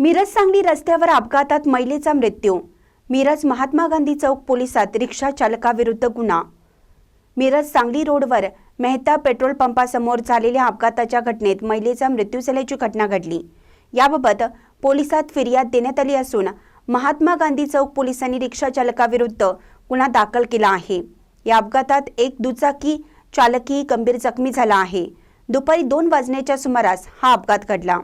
मिरज सांगली रस्त्यावर अपघातात महिलेचा मृत्यू. मिरज महात्मा गांधी चौक पोलिसात रिक्षा चालकाविरुद्ध गुन्हा. मिरज सांगली रोडवर मेहता पेट्रोल पंपासमोर झालेल्या अपघाताच्या घटनेत महिलेचा मृत्यू झाल्याची घटना घडली. याबाबत पोलिसात फिर्याद देण्यात आली असून महात्मा गांधी चौक पोलिसांनी रिक्षा चालकाविरुद्ध गुन्हा दाखल केला आहे. या अपघातात एक दुचाकी चालकही गंभीर जखमी झाला आहे. दुपारी दोन वाजण्याच्या सुमारास हा अपघात घडला.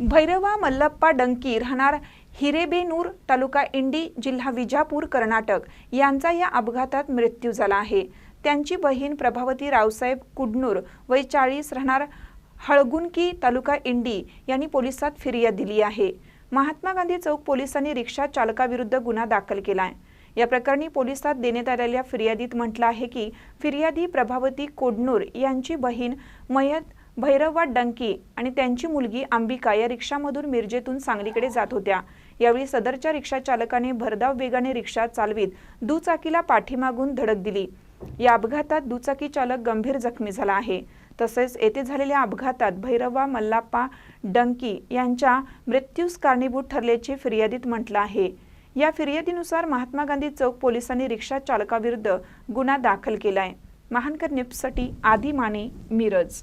भैरवा मल्लप्पा डंकी राहणार हिरेबेनूर तालुका इंडी जिल्हा विजापूर कर्नाटक. यांचा या अपघातात मृत्यू झाला आहे. त्यांची बहीण प्रभावती रावसाहेब कुडनूर वय चाळीस राहणार हळगुनकी तालुका इंडी यांनी पोलिसात फिर्याद दिली आहे. महात्मा गांधी चौक पोलिसांनी रिक्षा चालकाविरुद्ध गुन्हा दाखल केला आहे. या प्रकरणी पोलिसात देण्यात आलेल्या फिर्यादीत म्हटलं आहे की फिर्यादी प्रभावती कोडनूर यांची बहीण मयत भैरववा डंकी आणि त्यांची मुलगी अंबिका या रिक्षामधून मिरजेतून सांगलीकडे जात होत्या. यावेळी सदरच्या रिक्षा चालकाने भरधाव वेगाने रिक्षा चालवीत दुचाकीला पाठीमागून धडक दिली. या अपघातात दुचाकी चालक गंभीर जखमी झाला आहे. तसेच येथे झालेल्या अपघातात भैरवा मल्लाप्पा डंकी यांच्या मृत्यूस कारणीभूत ठरल्याचे फिर्यादीत म्हटलं आहे. या फिर्यादीनुसार महात्मा गांधी चौक पोलिसांनी रिक्षा चालकाविरुद्ध गुन्हा दाखल केलाय. महानकर न्यूजसाठी आदी माने मिरज.